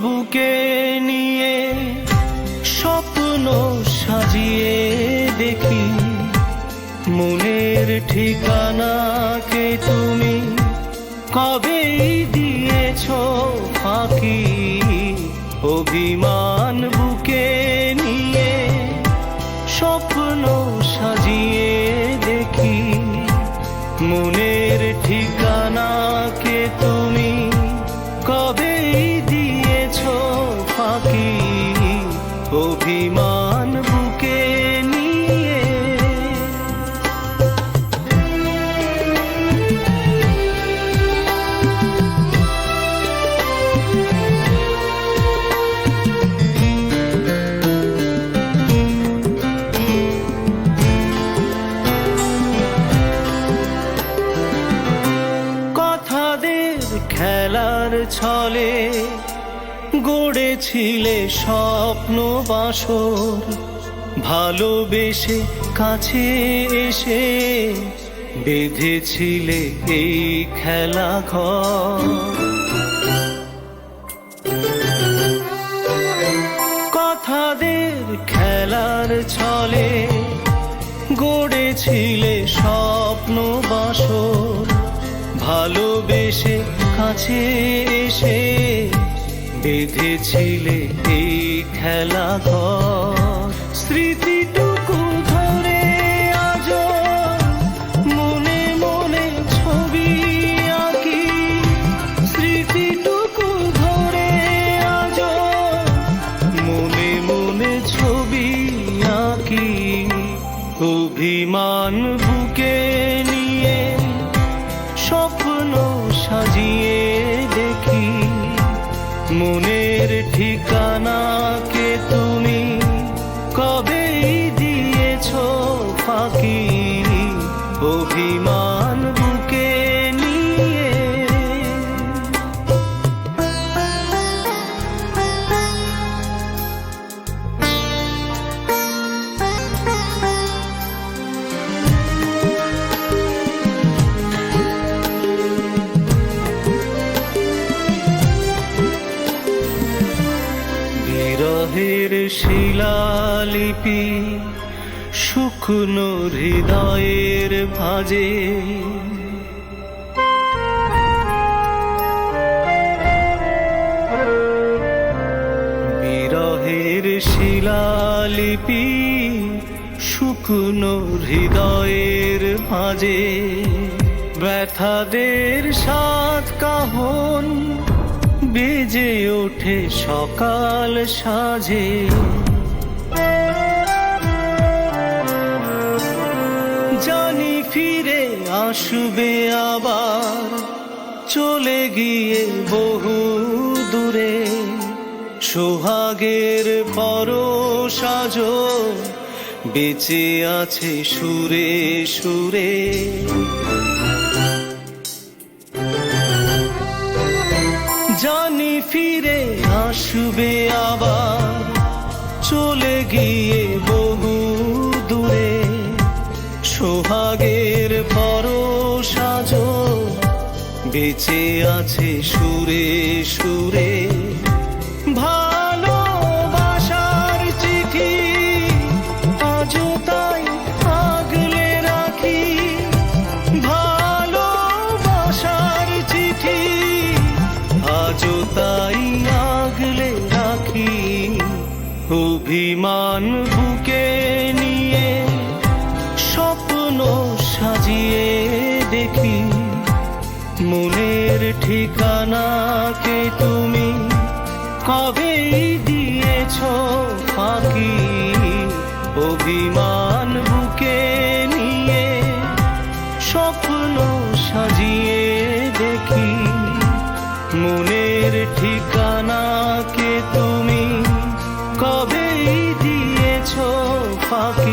বুকে নিয়ে স্বপ্ন সাজিয়ে দেখি। মনের ঠিকানাকে তুমি কবেই দিয়েছ ফাঁকি? অভিমান বুকে নিয়ে স্বপ্ন সাজিয়ে দেখি। মনের ঠিকানাকে তুমি দিয়েছ ফাঁকি অভিমান বুকে নিয়ে। কথাদের খেলার ছলে গড়েছিলে স্বপ্ন বাসর, ভালোবেসে কাছে এসে বেঁধেছিলে এই খেলা ঘর। কথাদের খেলার ছলে গড়েছিলে স্বপ্ন বাসর, ভালোবেসে কাছে এসে বেঁধেছিলে এই খেলা আজ মনে মনে ছবি আঁকি। মনে মনে ছবি আঁকি। অভিমান বুকে নিয়ে স্বপ্ন মনের ঠিকানাকে তুমি? কবে দিয়েছ ফাঁকি? অভিমান শিলালিপি শুকনো হৃদয়ের ভাজে। বিরহের শিলালিপি শুকনো হৃদয়ের ভাজে। ব্যথাদের সাত কাহন বেজে ওঠে সকাল সাজে ফিরে আসবে আবার। চলে গিয়ে বহু দূরে। সোহাগের পরশাজ বেঁচে আছে সুরে সুরে। জানি ফিরে আসবে আবার। চলে গিয়ে বহু দূরে। সোহাগের বেঁচে আছে সুরে সুরে। ভালোবাসার চিঠি আজও তাই আগলে রাখি। ভালোবাসার চিঠি আজও তাই আগলে রাখি। অভিমান বুকে নিয়ে স্বপ্ন সাজিয়ে দেখি। মনের ঠিকানা কে তুমি কবে দিয়েছ ফাঁকি? অভিমান বুকে নিয়ে স্বপ্ন সাজিয়ে দেখি। মনের ঠিকানাকে তুমি কবে দিয়েছ ফাঁকি?